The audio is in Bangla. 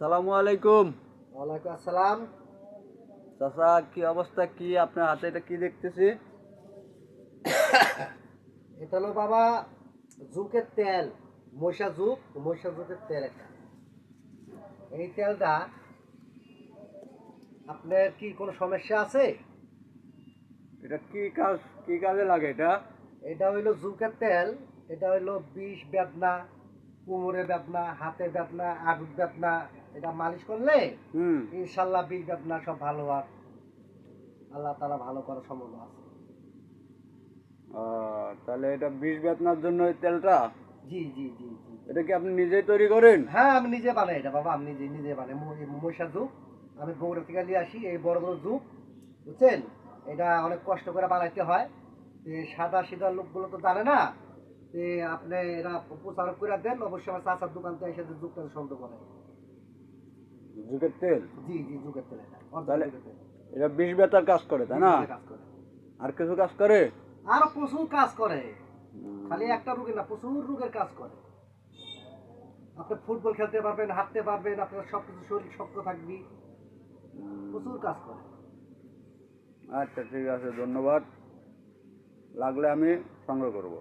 আসসালামু আলাইকুম। ওয়ালাইকুম আসসালাম। চাচা কি অবস্থা? কি আপনার হাতে এটা কি দেখতেছি? এটা হলো বাবা জুকের তেল মশা জুক মশা জুকের তেল এটা এই তেলটা আপনার কি কোনো সমস্যা আছে? এটা কি কাজ কি কাজে লাগে এটা? এটা হইল জুকের তেল এটা হইল বিষ বেদনা কোমরে বেদনা হাতে বেদনা আগুর বেদনা এটা মালিশ করলে হুম। ইনশাল্লাহ বিষ বেদনা সব ভালো আর আল্লাহ তালা ভালো করার সম্ভব আছে। তাহলে এটা বিষ বেতনার জন্য তেলটা? জি জি জি জি। এটা কি আপনি নিজেই তৈরি করেন? হ্যাঁ আমি নিজে বানাই এটা বাবা আমি নিজে নিজে বানাই। মশা জুপ আমি বগুড়া থেকে নিয়ে আসি এই বড় বড় জুপ বুঝছেন? এটা অনেক কষ্ট করে বানাইতে হয়। সাদা সিধা লোকগুলো তো জানে না তো আপনি এরা প্রচার করে দেন অবশ্যই আমার চাচার দোকান থেকে এসে জুপটা সন্দেহ করে। যুগের তেল? জি জি জুকের তেল তাহলে এটা বিষ বেতার কাজ করে তাই না। আর কিছু কাজ করে? আরও প্রচুর কাজ করে। খালি একটা রোগী না প্রচুর রোগের কাজ করে। আপনি ফুটবল খেলতে পারবেন হাঁটতে পারবেন আপনার সব কিছু শরীর শক্ত থাকবি। প্রচুর কাজ করে। আচ্ছা ঠিক আছে ধন্যবাদ। লাগলে আমি সংগ্রহ করব।